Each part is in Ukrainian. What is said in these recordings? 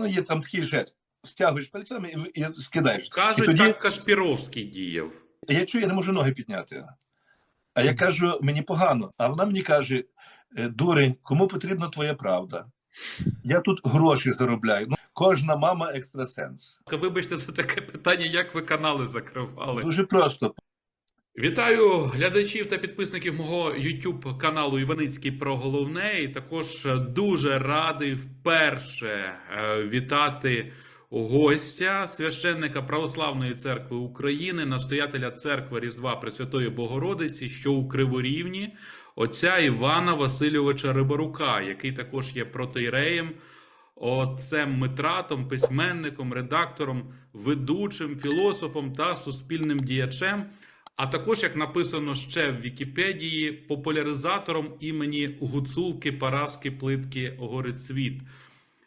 Ну, є там такий жест. Стягуєш пальцями і, і скидаєш. Кажуть, і тоді, так Кашпіровський діяв. я чую, я не можу ноги підняти. А я кажу, мені погано. А вона мені каже: «Е, дурень, кому потрібна твоя правда? Я тут гроші заробляю. Ну, кожна мама екстрасенс. Вибачте, це таке питання, як ви канали закривали. Дуже просто. Вітаю глядачів та підписників мого YouTube каналу Іваницький про головне. І також е, дуже радий вперше е, вітати гостя священника Православної церкви України, настоятеля церкви Різдва Пресвятої Богородиці, що у Криворівні, отця Івана Васильовича Рибарука, який також є протоіреєм, отцем Митратом, письменником, редактором, ведучим, філософом та суспільним діячем. А також, як написано ще в Вікіпедії, популяризатором імені Гуцулки Параски Плитки Горицвіт.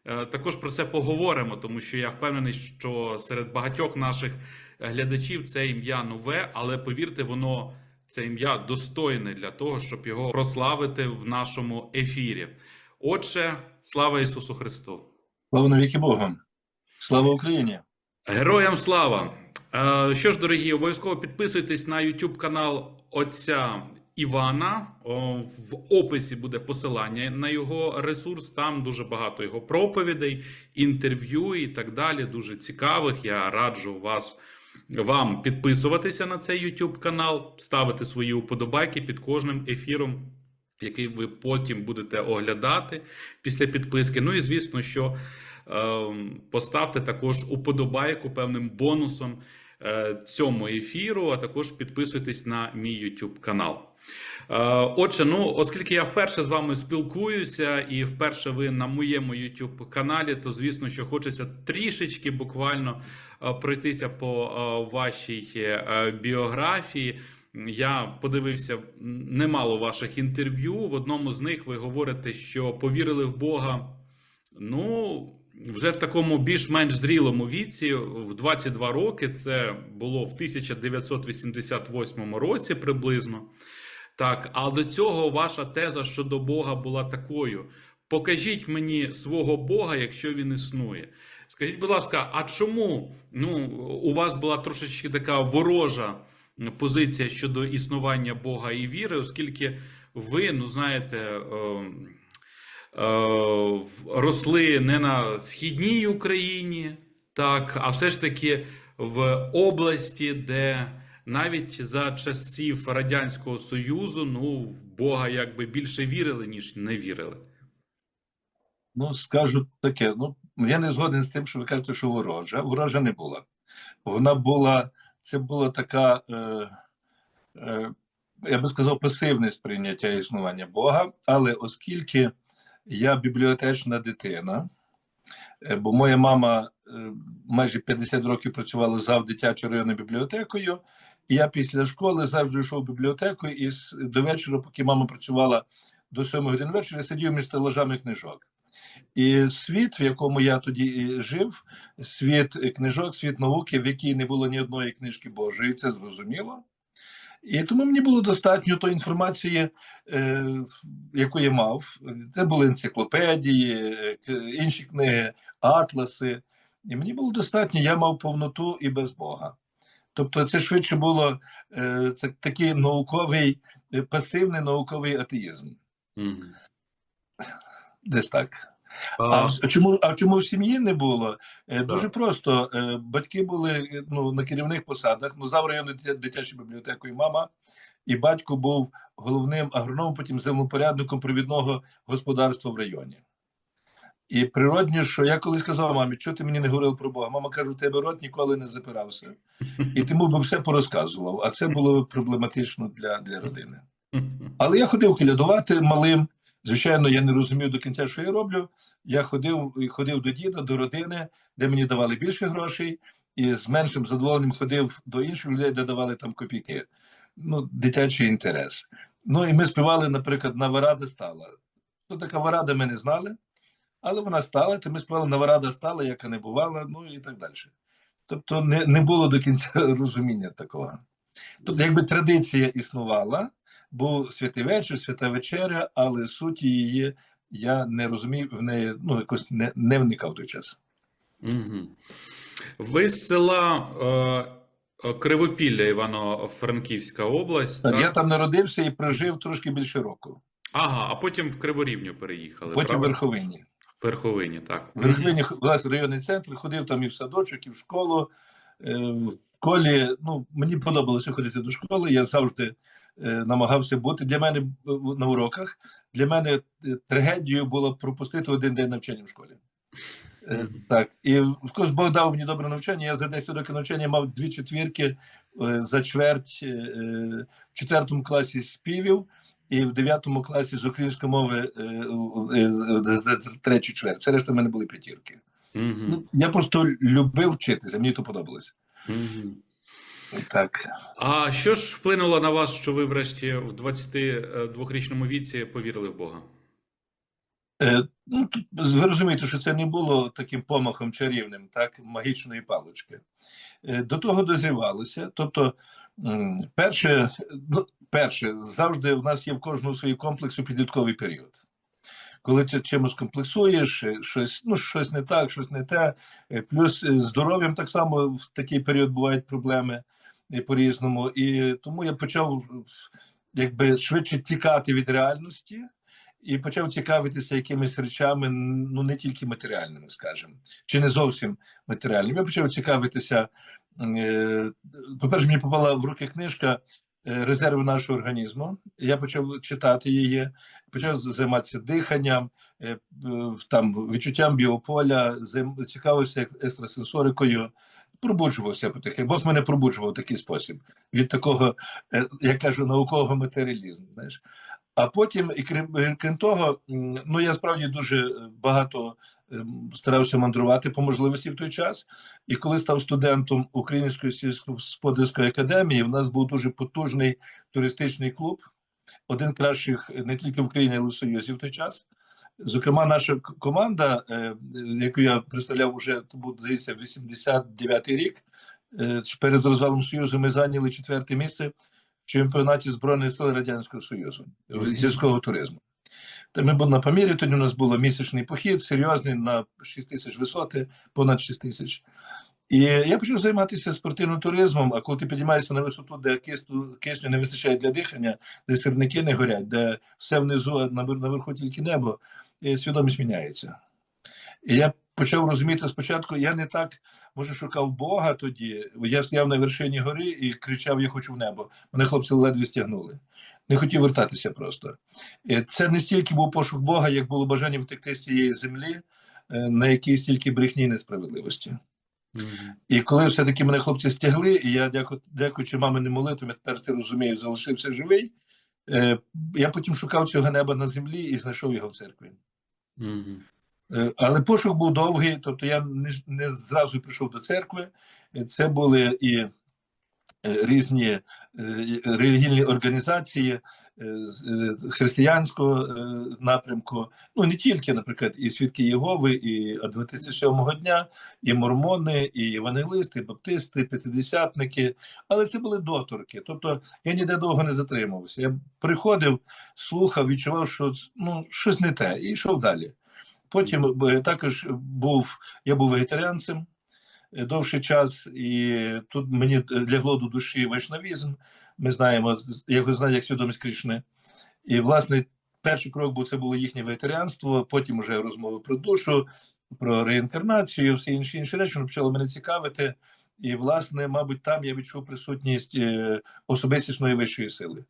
Е, Також про це поговоримо, тому що я впевнений, що серед багатьох наших глядачів це ім'я нове, але повірте, воно це ім'я достойне для того, щоб його прославити в нашому ефірі. Отже, слава Ісусу Христу! Слава навіки Богу. Слава Україні! Героям слава! Е, Що ж, дорогі, обов'язково підписуйтесь на YouTube канал отця Івана. В описі буде посилання на його ресурс. Там дуже багато його проповідей, інтерв'ю і так далі. Дуже цікавих. Я раджу вас вам підписуватися на цей YouTube канал, ставити свої уподобайки під кожним ефіром. Який ви потім будете оглядати після підписки. Ну і звісно, що Ем, Поставте також уподобайку певним бонусом е, цьому ефіру, а також підписуйтесь на мій YouTube канал. Е, Отже, ну оскільки я вперше з вами спілкуюся, і вперше ви на моєму YouTube каналі, то звісно, що хочеться трішечки буквально е, пройтися по е, вашій е, біографії. Я подивився немало ваших інтерв'ю. В одному з них ви говорите, що повірили в Бога. Ну, вже в такому більш-менш зрілому віці, в 22 роки, це було в 1988 році приблизно. Так, а до цього ваша теза щодо Бога була такою: покажіть мені свого Бога, якщо він існує. Скажіть, будь ласка, а чому ну, у вас була трошечки така ворожа позиція щодо існування Бога і віри, оскільки ви, ну знаєте, ем, росли не на східній Україні, так, а все ж таки в області, де навіть за часів Радянського Союзу ну, в Бога якби більше вірили, ніж не вірили. Ну, скажу таке. Ну, я не згоден з тим, що ви кажете, що ворожа. Ворожа не була. Вона була, це була така, е, е, я би сказав, пасивне сприйняття існування Бога. Але оскільки я бібліотечна дитина, е, бо моя мама е, майже 50 років працювала зав дитячою районною бібліотекою, і я після школи завжди йшов в бібліотеку, і до вечора, поки мама працювала до 7 годин вечора, сидів між стелажами книжок. І світ, в якому я тоді жив, світ книжок, світ науки, в якій не було ні одної книжки Божої, це зрозуміло. І тому мені було достатньо тої інформації, е, яку я мав. Це були енциклопедії, е, інші книги, атласи. І мені було достатньо, я мав повноту і без Бога. Тобто, це швидше було е, це такий науковий, е, пасивний науковий атеїзм. Мгм. Десь так. А, А, чому, а чому в сім'ї не було? Е, Дуже Так. просто. Е, Батьки були е, ну, на керівних посадах. Ну, зав районну дитя- дитячу бібліотеку і мама, і батько був головним агрономом, потім землепорядником провідного господарства в районі. І природні, що я колись казав мамі, що ти мені не говорив про Бога? Мама каже, у тебе рот ніколи не запирався. І тому би все порозказував. А це було проблематично для, для родини. Але я ходив колядувати малим. Звичайно, я не розумів до кінця, що я роблю. Я ходив ходив до діда, до родини, де мені давали більше грошей, і з меншим задоволенням ходив до інших людей, де давали там копійки. Ну, дитячий інтерес. Ну і ми співали, наприклад, Наварада стала. Хто така варада, ми не знали, але вона стала, то ми співали Наварада стала, яка не бувала, ну і так далі. Тобто не, не було до кінця розуміння такого. Тобто, якби традиція існувала, був святий вечір, свята вечеря, але суті її я не розумів в неї, ну якось не, не вникав той час. Угу. Ви з села е, е, Кривопілля, Івано-Франківська область. Так, так? я там народився і прожив трошки більше року. Ага, а потім в Криворівню переїхали. Потім в? Верховині. В Верховині, так. В Верховині власне районний центр, ходив там і в садочок, і в школу. Е, В школі ну, мені подобалося ходити до школи. Я завжди намагався бути. Для мене е, на уроках для мене е, трагедією було пропустити один день навчання в школі. Е, Так, і в когось Бог дав мені добре навчання. Я за 10 років навчання мав дві четвірки е, за чверть е, е, в четвертому класі співів і в дев'ятому класі з української мови е, е, з- з- з- з третю чверть. Все решта в мене були п'ятірки. Угу. Ну, я просто любив вчитися, мені то подобалося. Угу. Так. А що ж вплинуло на вас, що ви врешті в 22-річному віці повірили в Бога? Е, ну, тут ви розумієте, що це не було таким помахом чарівним, так, магічної палички. Е, до того дозрівалося. Тобто, перше, ну, перше, завжди в нас є в кожному свій комплекс у підлітковий період. Коли ти чимось комплексуєш, е, щось, ну, щось не так, щось не те. Е, Плюс е, з здоров'ям так само в такий період бувають проблеми е, по-різному. І тому я почав якби швидше тікати від реальності і почав цікавитися якимись речами, ну не тільки матеріальними, скажімо, чи не зовсім матеріальними. Я почав цікавитися. е, По-перше, мені попала в руки книжка е, Резерви нашого організму. Я почав читати її, почав займатися диханням, е, там відчуттям біополя, цікавився ек- екстрасенсорикою. Пробуджувався потихеньку. Бог мене пробуджував в такий спосіб від такого, е, я кажу, наукового матеріалізму. Знаєш. А потім, і крім, е, крім того, ну я справді дуже е, багато ем, старався мандрувати по можливості в той час. І коли став студентом Української сільськогосподарської академії, в нас був дуже потужний туристичний клуб, один кращих не тільки в Україні, але й в Союзі в той час. Зокрема, наша команда, е, яку я представляв уже, то був, здається, 89-й рік. е, Перед розвалом Союзу ми зайняли четверте місце в чемпіонаті Збройних сил Радянського Союзу сільського туризму. Та ми були на Памірі, тоді у нас був місячний похід, серйозний на 6 тисяч висоти, понад 6 тисяч. І я почав займатися спортивним туризмом. А коли ти піднімаєшся на висоту, де кисню, кисню не вистачає для дихання, де сірники не горять, де все внизу, а наверху тільки небо, і свідомість міняється. І я почав розуміти спочатку, я не так може шукав Бога тоді. Я стояв на вершині гори і кричав: Я хочу в небо. Мене хлопці ледве стягнули. Не хотів вертатися просто. Це не стільки був пошук Бога, як було бажання втекти з цієї землі, е, на якій стільки брехні і несправедливості. І коли все-таки мене хлопці стягли, і я, дяку, дякуючи маминим молитвам, я тепер це розумію, залишився живий. Е, я потім шукав цього неба на землі і знайшов його в церкві. Мгм. Е, Але пошук був довгий, тобто я не, не зразу прийшов до церкви. Це були і різні е, релігійні організації е, е, християнського е, напрямку. Ну не тільки, наприклад, і свідки Єгови, і Адвентисти сьомого дня, і мормони, і євангелисти, і баптисти, і п'ятидесятники. Але це були доторки. Тобто я ніде довго не затримувався. Я приходив, слухав, відчував, що ну щось не те, і йшов далі. Потім е, також був я був вегетаріанцем е, довший час, і тут мені е, лягло до душі вайшнавізм. Ми знаємо, з- як ви як свідомість Кришни. І, власне, перший крок був це було їхнє вегетаріанство, потім вже розмови про душу, про реінкарнацію, всі інші інші речі почало мене цікавити. І, власне, мабуть, там я відчув присутність е, особистісної вищої сили.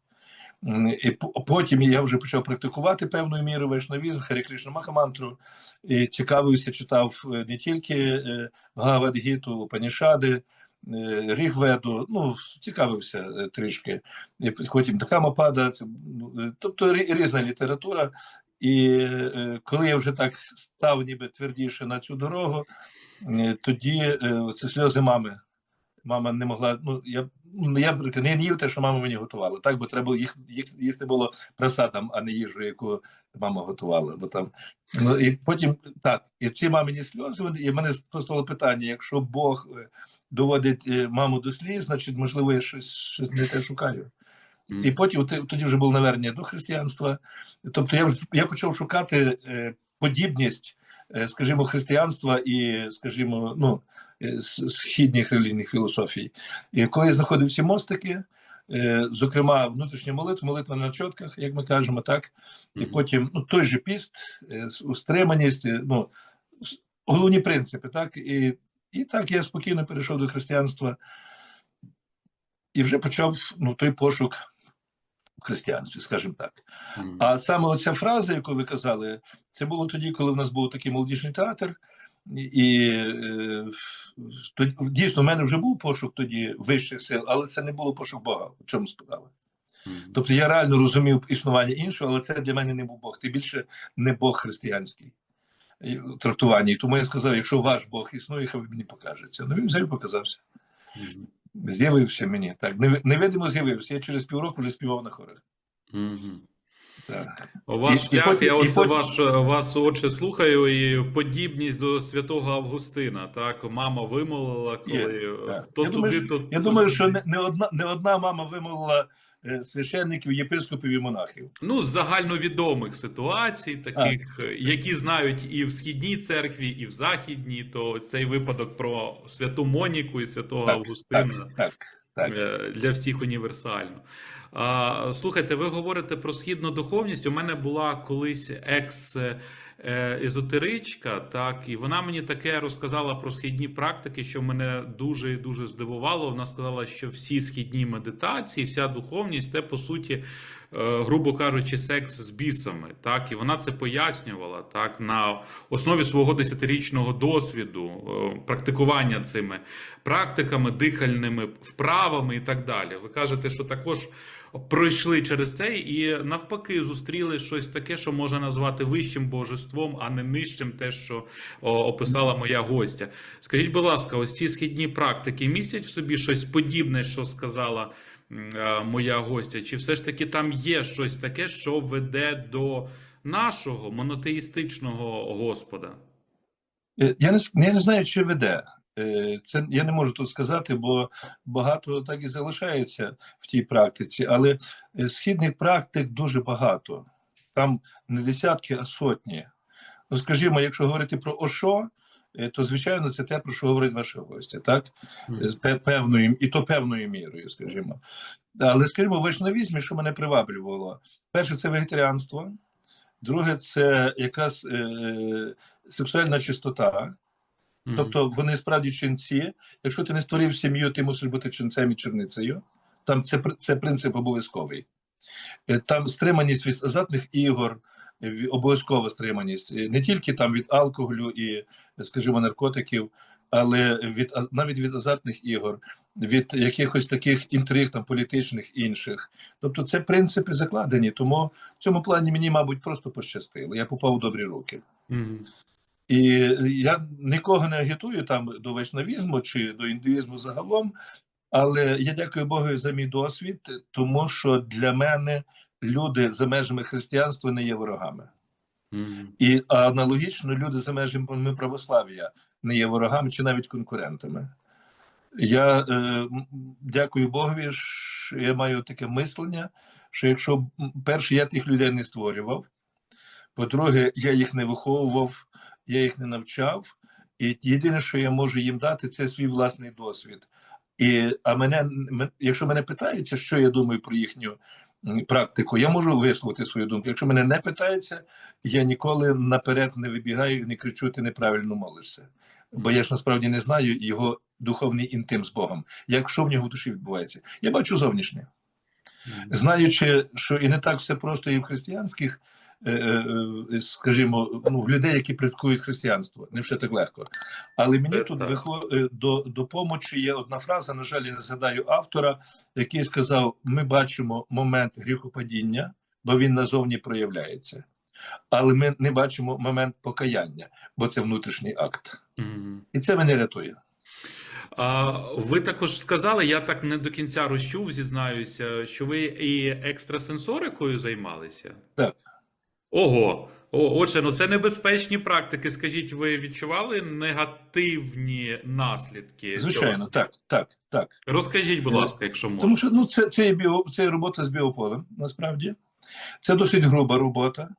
І потім я вже почав практикувати певною мірою вайшнавізм, Харі Махамантру, і цікавився, читав е, не тільки е, Бхагавад-гіту, Панішади, Рігведу, ну, цікавився е, трішки. І потім Дхамапада, це, ну, е, тобто різна література. І е, коли я вже так став ніби твердіше на цю дорогу, е, тоді е, це сльози мами. Мама не могла. Ну я ну, я не їв те, що мама мені готувала. Так, бо треба їх, їх їсти було просадом, а не їжу, яку мама готувала. Бо там ну і потім так, і ці мамині сльози. вони- І в мене постало питання: якщо Бог е, доводить е, маму до сліз, значить, можливо, я щось щось не те шукаю. І потім тоді вже було навернення до християнства. Тобто я, я почав шукати е, подібність скажімо, християнства і, скажімо, ну, східних релігійних філософій. І коли я знаходив ці мостики, е, зокрема, внутрішня молитва, молитва на чотках, як ми кажемо, так, і потім ну, той же піст, е, устриманість, е, ну, головні принципи, так, і, і так я спокійно перейшов до християнства і вже почав ну, той пошук в християнстві, скажімо так. Мгм. А саме оця фраза, яку ви казали, це було тоді, коли в нас був такий молодіжний театр. І е, тоді- дійсно, в мене вже був пошук тоді вищих сил, але це не було пошук Бога, в чому справа. Тобто я реально розумів існування іншого, але це для мене не був Бог. Ти більше не Бог християнський трактування. І тому я сказав: якщо ваш Бог існує, хай мені покажеться. Ну він взяв і показався. З'явився мені так. Невидимо з'явився. Я через півроку вже співав на хорах. Ваш І- і шлях, потім- я і оце потім- ваш, вас отче слухаю, і подібність до святого Августина. Так, мама вимолила, коли Є, так. то Я туди, думаю, то Я то думаю, що не, не одна не одна мама вимовила е, священників, єпископів і монахів. Ну, з загальновідомих ситуацій, таких, е, які знають і в східній церкві, і в західній, то цей випадок про святу Моніку і святого Так, Августина. Так, так, так. Е, для всіх універсально. А, слухайте, ви говорите про східну духовність. У мене була колись екс. е, так, і вона мені таке розказала про східні практики, що мене дуже і дуже здивувало. Вона сказала, що всі східні медитації, вся духовність це по суті, грубо кажучи, секс з бісами. Так, і вона це пояснювала так на основі свого десятирічного досвіду, е, практикування цими практиками, дихальними вправами і так далі. Ви кажете, що також пройшли через це і навпаки зустріли щось таке, що можна назвати вищим божеством, а не нижчим, те, що описала моя гостя. Скажіть, будь ласка, ось ці східні практики містять в собі щось подібне, що сказала е, моя гостя? Чи все ж таки там є щось таке, що веде до нашого монотеїстичного Господа? Е, Я не, я не знаю, чи веде. Е, Це я не можу тут сказати, бо багато так і залишається в тій практиці. Але е, східних практик дуже багато. Там не десятки, а сотні. Ну, скажімо, якщо говорити про Ошо, е, то звичайно це те, про що говорить ваша гостя, так? Е, з певною і то певною мірою, скажімо. Але скажімо, в вайшнавізмі, що мене приваблювало, перше це вегетаріанство, друге це якраз е, сексуальна чистота. Тобто вони справді ченці. Якщо ти не створив сім'ю, ти мусиш бути ченцем і черницею. Там це, це принцип обов'язковий. Е, Там стриманість від азартних ігор, е, обов'язкова стриманість не тільки там від алкоголю і, скажімо, наркотиків, але від навіть від азартних ігор, від якихось таких інтриг там політичних інших. Тобто, це принципи закладені. Тому в цьому плані мені, мабуть, просто пощастило. Я попав у добрі руки. Мгм. І я нікого не агітую там до вайшнавізму чи до індуїзму загалом, але я дякую Богу за мій досвід, тому що для мене люди за межами християнства не є ворогами. І аналогічно люди за межами православ'я не є ворогами чи навіть конкурентами. Я е, дякую Богові, що я маю таке мислення, що якщо перше, я тих людей не створював, по-друге, я їх не виховував, я їх не навчав, і єдине, що я можу їм дати, це свій власний досвід. І, а мене, якщо мене питається, що я думаю про їхню практику, я можу висловити свою думку. Якщо мене не питається, я ніколи наперед не вибігаю і не кричу, ти неправильно молишся. Бо я ж насправді не знаю його духовний інтим з Богом. Як що в нього в душі відбувається? Я бачу зовнішнє. Знаючи, що і не так все просто і в християнських, скажімо, ну, в людей, які практикують християнство, не все так легко. Але мені тут вихо- е, до, до помочі є одна фраза, на жаль, я не згадаю автора, який сказав: ми бачимо момент гріхопадіння, бо він назовні проявляється. Але ми не бачимо момент покаяння, бо це внутрішній акт. Мгм. І це мене рятує. А, ви також сказали, я так не до кінця розчув, зізнаюся, що ви і екстрасенсорикою займалися? Так. Ого. О, отже, ну це небезпечні практики. Скажіть, ви відчували негативні наслідки? Звичайно, цього? так, так, так. Розкажіть, будь ласка, якщо можна. Тому що ну, це, це, біо, це робота з біополем, насправді. Це досить груба робота.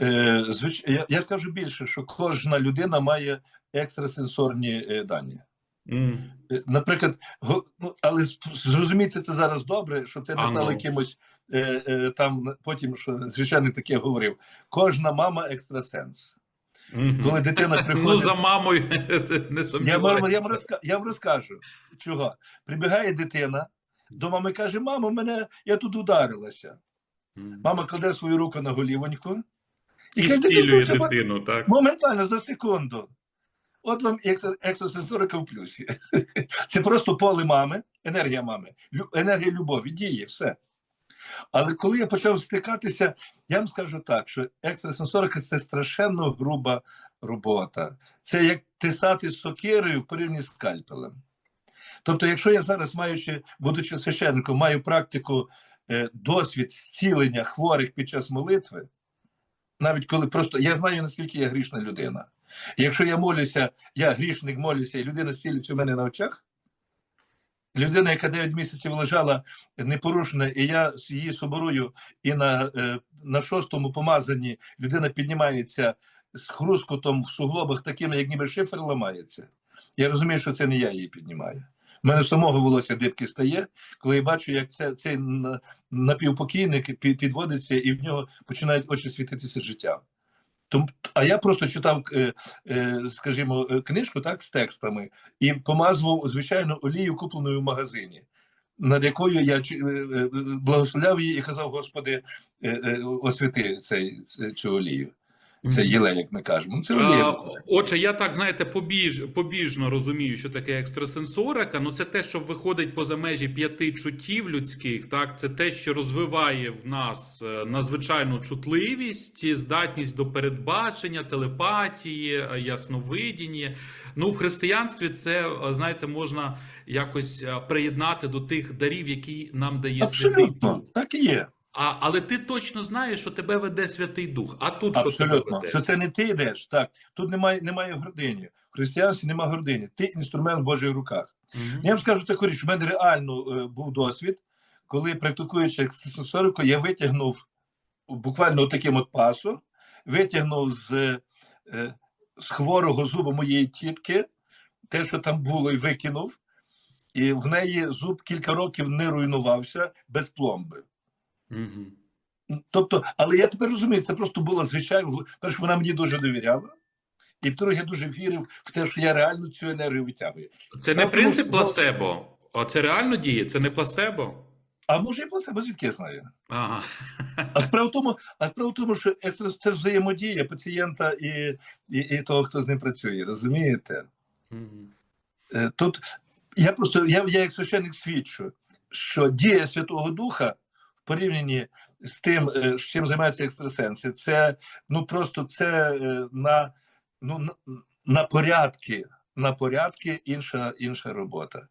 Е, звич... я, я скажу більше, що кожна людина має екстрасенсорні е, дані. Е, Наприклад, ну, але з- зрозумійте це зараз добре, що це не стало ну. якимось там потім, що звичайно таке говорив. Кожна мама екстрасенс. Коли дитина Ну, приходить, за мамою не я, вам, я, вам розка... я вам розкажу, чого. Прибігає дитина, до мами каже: Мамо, мене я тут ударилася. Мама кладе свою руку на голівоньку І каже, стілює «Дитинко, все дитину, так? Моментально за секунду. От вам екстрасенсорика в плюсі. Це просто поле мами, енергія мами, енергія любові, діє, все. Але коли я почав стикатися, я вам скажу так, що екстрасенсорика це страшенно груба робота. Це як тисати сокирою в порівнянні з скальпелем. Тобто, якщо я зараз, маючи, будучи священником, маю практику, е, досвід зцілення хворих під час молитви, навіть коли просто я знаю, наскільки я грішна людина. Якщо я молюся, я грішник молюся, і людина зцілиться у мене на очах. Людина, яка 9 місяців лежала непорушена, і я її соборую, і на, е, на шостому помазанні людина піднімається з хрускотом в суглобах, такими, як ніби шифер ламається. Я розумію, що це не я її піднімаю. У мене самого волосся дибки стає, коли я бачу, як це, цей напівпокійник підводиться, і в нього починають очі світитися життям. Тому, а я просто читав, е, е, скажімо, е, книжку так, з текстами і помазував звичайну олію, купленою в магазині, над якою я благословляв її і казав: Господи, освяти цей, цю олію. Це Мгм. як ми кажемо. Ну, Це А. Отже, я так знаєте, побіж, побіжно розумію, що таке екстрасенсорика. Ну це те, що виходить поза межі п'яти чуттів людських. Так, це те, що розвиває в нас е, надзвичайну чутливість, здатність до передбачення, телепатії, е, ясновидіння. Ну, в християнстві це е, знаєте, можна якось приєднати до тих дарів, які нам дає Абсолютно, Дух. так і є. А, але ти точно знаєш, що тебе веде Святий Дух. А тут що тебе Абсолютно. веде? Що це не ти йдеш. Так. Тут немає, немає гордині. В християнстві немає гордині. Ти інструмент в Божих руках. Мгм. Я вам скажу таку річ, в мене реально е, був досвід, коли практикуючи екстрасенсорику, я витягнув буквально таким от пасом, витягнув з, е, з хворого зуба моєї тітки те, що там було, і викинув. І в неї зуб кілька років не руйнувався без пломби. Тобто, але я тепер розумію, це просто було звичайно. Перше, вона мені дуже довіряла, і вторе, я дуже вірив в те, що я реально цю енергію витягую. Це не тому принцип що- плацебо, а це реально діє, це не плацебо. А може і плацебо, звідки я знаю? Ага. А справа в тому, а справа в тому, що екстрас це взаємодія пацієнта і, і, і того, хто з ним працює, розумієте? Е, Тут я просто я, я як священник свідчу, що дія Святого Духа порівнянні з тим, е, з чим займаються екстрасенси, це ну просто це е, на, ну, на, порядки, на порядки інша, інша робота.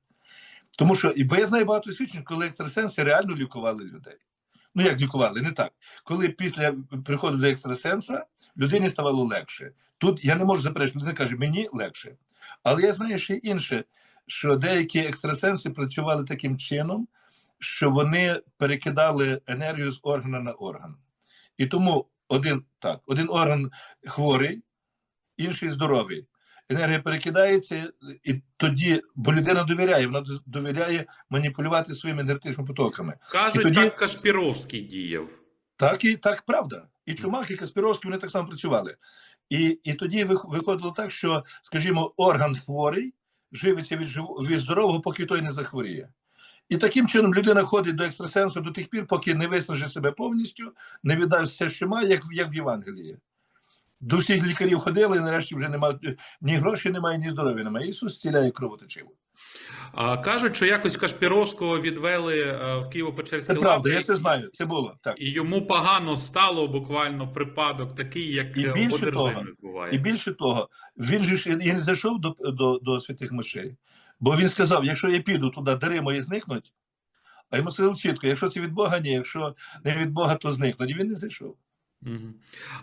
Тому що, і- бо я знаю багато свідчень, коли екстрасенси реально лікували людей. Ну, як лікували, не так. Коли після приходу до екстрасенса людині ставало легше. Тут я не можу заперечити, людина каже, мені легше. Але я знаю ще інше, що деякі екстрасенси працювали таким чином, що вони перекидали енергію з органа на орган. І тому один так, один орган хворий, інший здоровий. Енергія перекидається, і тоді, бо людина довіряє, вона довіряє маніпулювати своїми енергетичними потоками. Кажуть, І тоді- так Кашпіровський діяв. Так і так правда. І Чумак, і Каспіровський вони так само працювали. І, і тоді виходило так, що, скажімо, орган хворий живиться від, від здорового, поки той не захворіє. І таким чином людина ходить до екстрасенсу до тих пір, поки не виснажить себе повністю, не віддасть все, що має, як, як в Євангелії. До всіх лікарів ходили, і нарешті вже немає ні грошей немає, ні здоров'я немає. Ісус зціляє кровоточиво. А кажуть, що якось Кашпіровського відвели е, в Києво-Печерський Це правда, я це знаю. Це було так. І йому погано стало буквально припадок такий, як І е, більше того, буває. І більше того, він же ж і не зайшов до, до, до святих мишей, бо він сказав: якщо я піду туди, дари мої зникнуть. А йому сказали чітко: якщо це від Бога, ні, якщо не від Бога, то зникнуть. І він не зайшов. Мгм.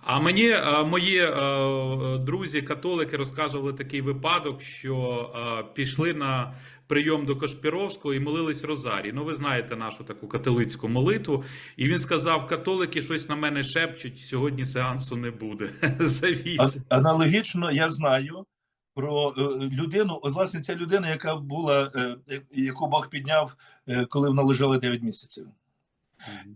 А мені е, мої е, друзі, католики, розказували такий випадок, що е, пішли на прийом до Кашпіровського і молились Розарій. Ну, ви знаєте нашу таку католицьку молитву. І він сказав: католики щось на мене шепчуть, сьогодні сеансу не буде. Завіз. А- Аналогічно я знаю про е, людину, от, власне, ця людина, яка була, е, е, яку Бог підняв, е, коли вона лежала 9 місяців.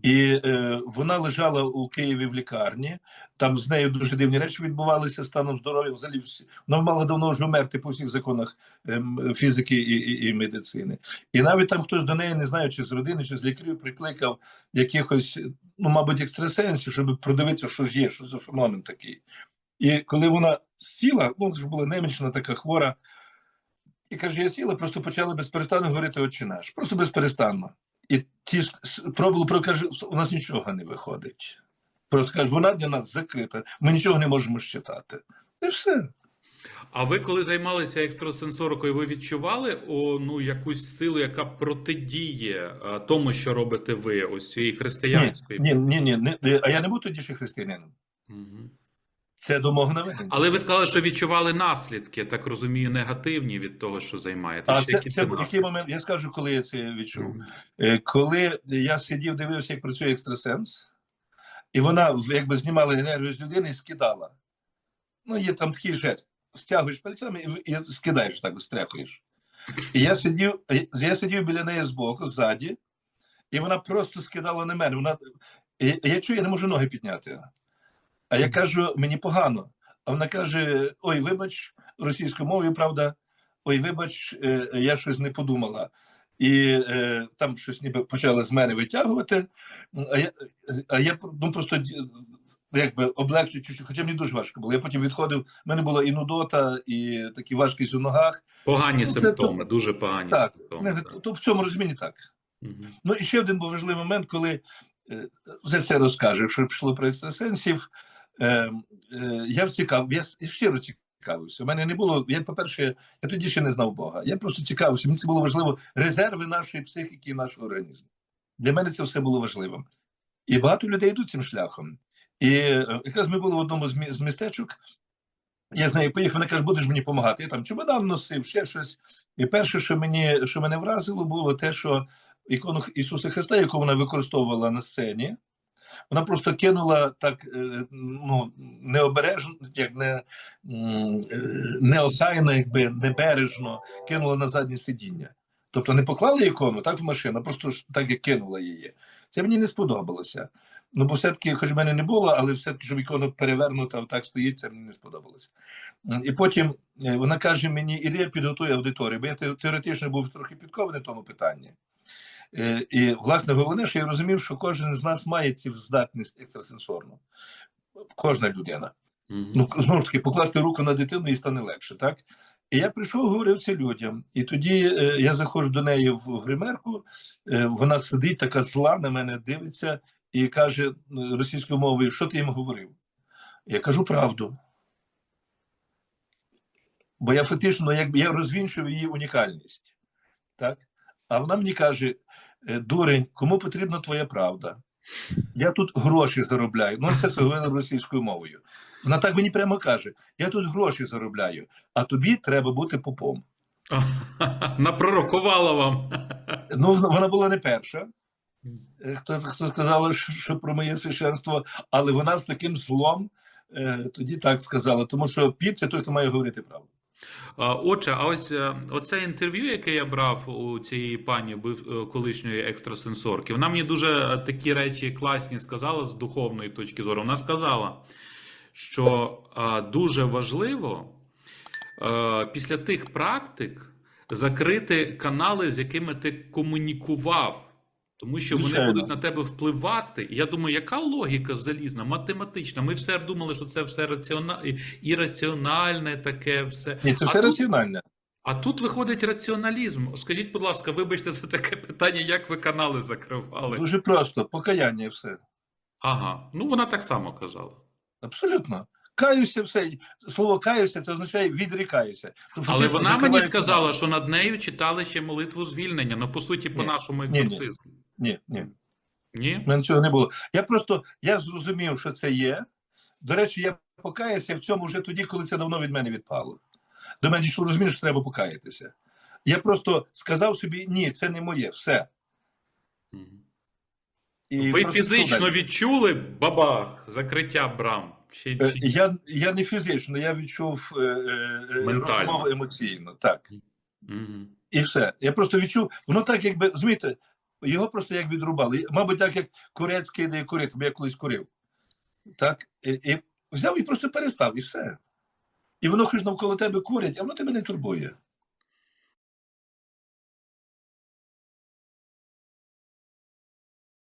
І е, вона лежала у Києві в лікарні. Там з нею дуже дивні речі відбувалися станом здоров'я. Взагалі всі вона мала давно вже вмерти по всіх законах ем, фізики і, і, і медицини. І навіть там хтось до неї, не знаю, чи з родини, чи з лікарів, прикликав якихось, ну, мабуть, екстрасенсів, щоб продивитися, що ж є, що за феномен такий. І коли вона сіла, ну ж була немічна така хвора, і каже: я сіла, просто почала безперестанно говорити «Отче наш», просто безперестанно. І ті пробували про каже, у нас нічого не виходить. Просто каже, вона для нас закрита, ми нічого не можемо щитати. І все. А ви, коли займалися екстрасенсорикою, ви відчували о, ну, якусь силу, яка протидіє е, тому, що робите ви, ось цієї християнської? Ні, ні, ні, ні. А я не був тоді ще християнином. Мгм. Це до. Але ви сказали, що відчували наслідки, так розумію, негативні від того, що займаєте. А Ще це, це був який момент, я скажу, коли я це відчув. Е, Коли я сидів, дивився, як працює екстрасенс, і вона якби знімала енергію з людини і скидала. Ну, є там такий жест. Стягуєш пальцями і, і скидаєш так, стряхуєш. І я сидів, я сидів біля неї збоку, ззаді, і вона просто скидала на мене. Вона, і, і я чую, я не можу ноги підняти. А я кажу, мені погано. А вона каже: Ой, вибач, російською мовою, правда, ой, вибач, е, я щось не подумала. І е, там щось ніби почали з мене витягувати. А я, а я ну, просто якби облегчив хоча мені дуже важко було. Я потім відходив, в мене була і нудота, і такі важкість у ногах. Погані Ну, це симптоми, дуже погані Так, симптоми. Не, так. то в цьому розумінні так. Мгм. Ну і ще один був важливий момент, коли е, вже це розкажу, якщо пішло про екстрасенсів. Е, е, я цікав, я щиро цікавився. У мене не було. Я, по-перше, я тоді ще не знав Бога. Я просто цікавився. Мені це було важливо резерви нашої психіки і нашого організму. Для мене це все було важливим. І багато людей йдуть цим шляхом. І е, якраз ми були в одному з, мі- з містечок. Я з нею поїхав, вона каже, будеш мені допомагати. Я там чемодан носив, ще щось. І перше, що мені що мене вразило, було те, що ікону Ісуса Христа, яку вона використовувала на сцені, вона просто кинула так е, ну, необережно, як не, е, неосайно, якби небережно кинула на заднє сидіння. Тобто не поклала ікону так в машину, просто так як кинула її. Це мені не сподобалося. Ну, бо все-таки, хоч в мене не було, але все-таки, щоб ікона перевернута, так стоїть, це мені не сподобалося. І потім е, вона каже мені, Ілія, підготуй аудиторію, бо я теоретично був трохи підкований тому питанні. Е, І, власне, головне, що я розумів, що кожен з нас має цю здатність екстрасенсорну. Кожна людина. Мгм. Ну, знову ж таки, покласти руку на дитину і стане легше, так? І я прийшов, говорив це людям. І тоді е, я заходжу до неї в, гримерку, е, вона сидить, така зла на мене дивиться і каже е, російською мовою, що ти їм говорив? Я кажу правду. Бо я фактично якби я розвінчив її унікальність. Так? А вона мені каже: дурень, кому потрібна твоя правда? Я тут гроші заробляю. Ну, це говорила російською мовою. Вона так мені прямо каже: я тут гроші заробляю, а тобі треба бути попом. Напророкувала вам. Ну, вона була не перша. е, Хто, хто сказала, що, що про моє священство, але вона з таким злом е, тоді так сказала. Тому що піп це той, хто має говорити правду. Отже, а ось е, оце інтерв'ю, яке я брав у цієї пані е, колишньої екстрасенсорки, вона мені дуже е, такі речі класні сказала з духовної точки зору. Вона сказала, що дуже важливо після тих практик закрити канали, з якими ти комунікував. Тому що вони будуть на тебе впливати. І я думаю, яка логіка залізна, математична? Ми все думали, що це все раціона... ірраціональне таке все. Ні, це А все тут- А тут виходить раціоналізм. Скажіть, будь ласка, вибачте за таке питання, як ви канали закривали? Дуже просто, покаяння і все. Ага, ну вона так само казала. Абсолютно. Каюся, все. Слово каюся, це означає відрікаюся. Тому Але вона мені сказала, що над нею читали ще молитву звільнення. Ну, по суті, по Ні, нашому ні, ні. Ні, ні. Ні? У мене цього не було. Я просто я зрозумів, що це є. До речі, я покаявся в цьому вже тоді, коли це давно від мене відпало. До мене дійшло розуміння, що треба покаятися. Я просто сказав собі: ні, це не моє, все. І Ви фізично далі. відчули бабах, закриття брам? Чи, Е, чи... Я, я не фізично, я відчув е, е, е, розмову емоційно. Так. Мгм. І все. Я просто відчув, воно так, якби, розумієте, його просто як відрубали. Мабуть, так як курець кидає курити, бо я колись курив. Так? І, і взяв і просто перестав, і все. І воно хоч навколо тебе курять, а воно тебе не турбує.